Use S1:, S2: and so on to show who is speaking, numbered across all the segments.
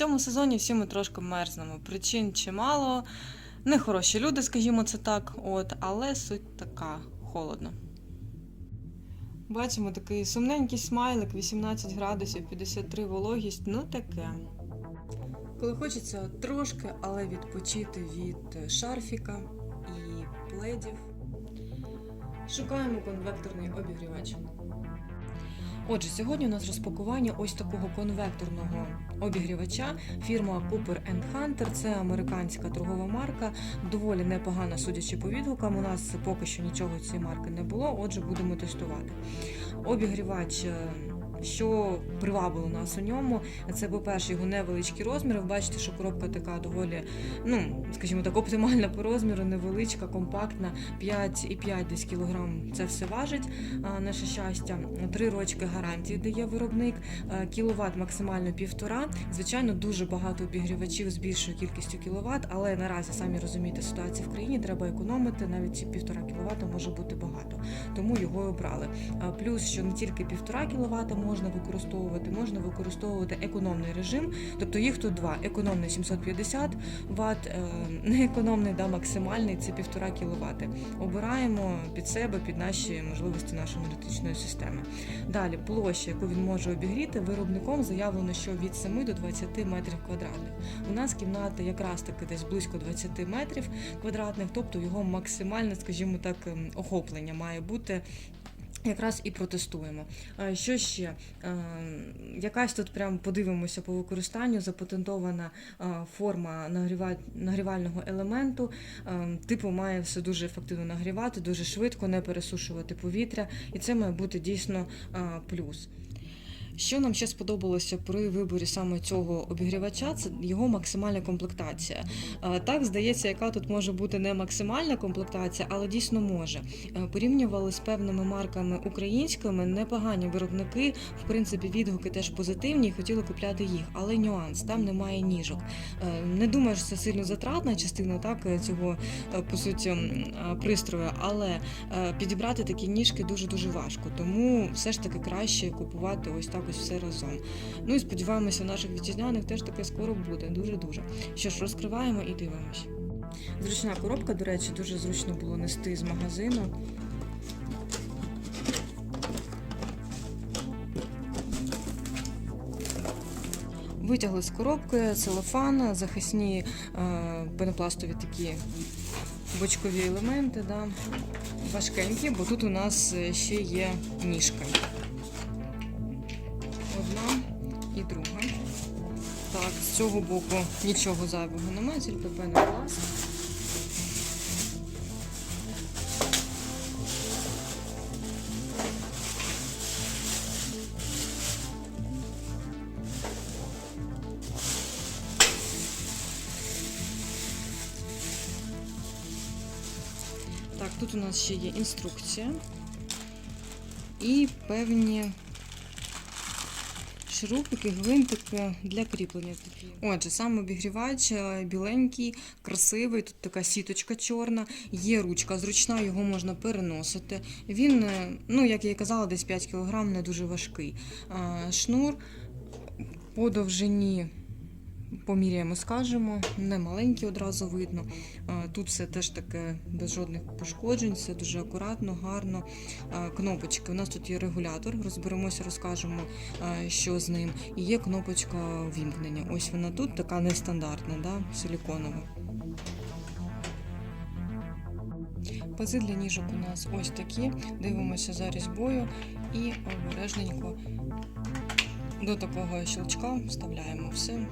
S1: цьому сезоні всі ми трошки мерзнемо. Причин чимало. Нехороші люди, скажімо це так, от, але суть така холодно. Бачимо такий сумненький смайлик, 18 градусів, 53 вологість, ну таке. Коли хочеться трошки, але відпочити від шарфіка і пледів, шукаємо конвекторний обігрівач. Отже, сьогодні у нас розпакування ось такого конвекторного обігрівача. Фірма Cooper Hunter. Це американська торгова марка, доволі непогана, судячи по відгукам. У нас поки що нічого цієї марки не було, отже, будемо тестувати. Обігрівач. Що привабило нас у ньому, це, по-перше, його невеличкі розміри. Ви бачите, що коробка така доволі, ну, скажімо так, оптимальна по розміру, невеличка, компактна, 5,5 десь кілограм це все важить, наше щастя. Три рочки гарантії дає виробник, кіловат максимально півтора. Звичайно, дуже багато обігрівачів з більшою кількістю кіловат, але наразі самі розумієте ситуацію в країні, треба економити. Навіть ці півтора кіловата може бути багато, тому його обрали. Плюс, що не тільки півтора кіловата можна використовувати, можна використовувати економний режим, тобто їх тут два: економний 750 Вт, е, неекономний да, максимальний це півтора кіловати. Обираємо під себе, під наші можливості нашої енергетичної системи. Далі площа, яку він може обігріти, виробником заявлено, що від 7 до 20 метрів квадратних. У нас кімната якраз таки десь близько 20 метрів квадратних, тобто його максимальне, скажімо так, ем, охоплення має бути. Якраз і протестуємо. Е, Що ще? Е, Якась тут прям подивимося по використанню запатентована е, форма нагріва- нагрівального елементу. Типу має все дуже ефективно нагрівати, дуже швидко, не пересушувати повітря, і це має бути дійсно плюс. Що нам ще сподобалося при виборі саме цього обігрівача, це його максимальна комплектація. Е, Так, здається, яка тут може бути не максимальна комплектація, але дійсно може. Е, Порівнювали з певними марками українськими, непогані виробники, в принципі, відгуки теж позитивні, і хотіли купляти їх. Але нюанс, там немає ніжок. Е, Не думаю, що це сильно затратна частина так, цього по суті пристрою, але підібрати такі ніжки дуже-дуже важко. Тому все ж таки краще купувати ось так ось все разом. Ну і сподіваємося, наших вітчизняних теж таке скоро буде. Дуже-дуже. Що ж, розкриваємо і дивимось. Зручна коробка, до речі, дуже зручно було нести з магазину. Витягли з коробки целофан, захисні е, пенопластові такі бочкові елементи, да, важкенькі, бо тут у нас е, ще є ніжка. Одна і друга. Так, з цього боку нічого зайвого немає, тільки пенопласт. Так, тут у нас ще є інструкція і певні шурупики, гвинтики для кріплення. Отже, сам обігрівач е, біленький, красивий, тут така сіточка чорна, є ручка зручна, його можна переносити. Він, е, ну, як я і казала, десь 5 кг, не дуже важкий. Шнур по довжині. Поміряємо, скажемо, не маленький одразу видно. Тут все теж таке без жодних пошкоджень, все дуже акуратно, гарно. Кнопочки. У нас тут є регулятор, розберемося, розкажемо, що з ним. І є кнопочка вімкнення. Ось вона тут, така нестандартна, да? силіконова. Пази для ніжок у нас ось такі. Дивимося за різьбою і обережненько до такого щелчка вставляємо все.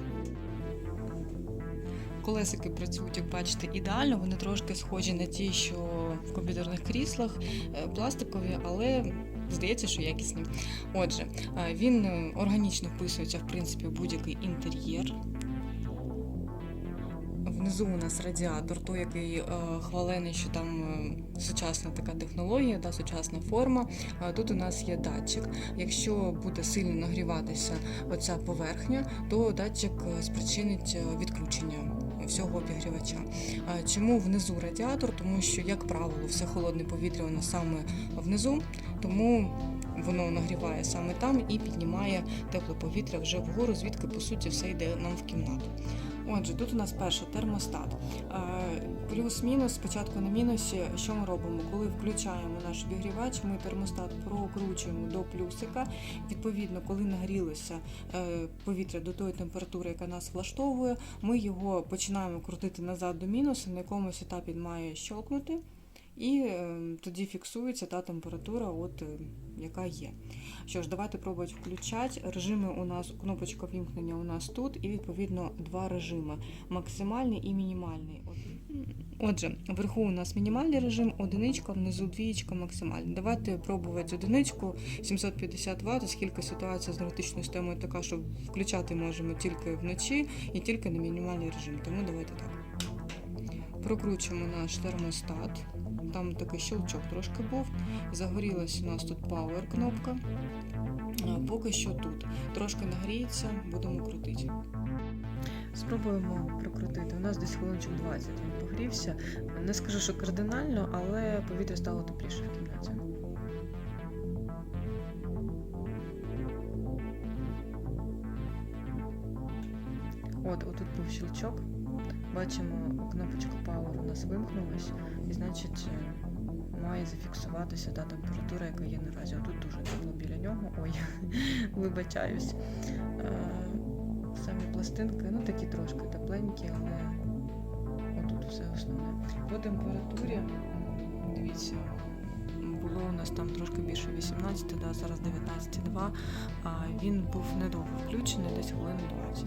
S1: Колесики працюють, як бачите, ідеально. Вони трошки схожі на ті, що в комп'ютерних кріслах, е, пластикові, але здається, що якісні. Отже, е, він е, органічно вписується в принципі в будь-який інтер'єр. Внизу у нас радіатор, той, який е, хвалений, що там е, сучасна така технологія, да, сучасна форма. А тут у нас є датчик. Якщо буде сильно нагріватися оця поверхня, то датчик е, спричинить е, відключення всього обігрівача. Чому внизу радіатор? Тому що, як правило, все холодне повітря воно саме внизу, тому воно нагріває саме там і піднімає тепле повітря вже вгору, звідки по суті все йде нам в кімнату. Отже, тут у нас перше термостат. Е, Плюс-мінус, спочатку на мінусі, що ми робимо? Коли включаємо наш обігрівач, ми термостат прокручуємо до плюсика. Відповідно, коли нагрілося е, повітря до тої температури, яка нас влаштовує, ми його починаємо крутити назад до мінусу, на якомусь етапі має щелкнути. І е, тоді фіксується та температура, от, е, яка є. Що ж, давайте пробувати включати. Режими у нас, кнопочка вімкнення у нас тут, і відповідно два режими: максимальний і мінімальний. От. Отже, вверху у нас мінімальний режим, одиничка, внизу двієчка, максимальний. Давайте пробувати одиничку 750 Вт, оскільки ситуація з енергетичною системою така, що включати можемо тільки вночі і тільки на мінімальний режим. Тому давайте так. Прокручуємо наш термостат. Там такий щелчок трошки був. Загорілась у нас тут Power кнопка. Поки що тут. Трошки нагріється, будемо крутити. Спробуємо прокрутити. У нас десь хвилинчик 20 він погрівся. Не скажу, що кардинально, але повітря стало тепліше в кімнаті. От, отут був щелчок. Бачимо, кнопочка Power у нас вимкнулась, і значить е, має зафіксуватися та температура, яка є наразі. Отут дуже тепло біля нього. Ой, вибачаюсь. Е, Самі пластинки, ну такі трошки тепленькі, але отут все основне. По температурі, дивіться, було у нас там трошки більше 18, да, зараз 19,2, а він був недовго включений, десь хвилин 20.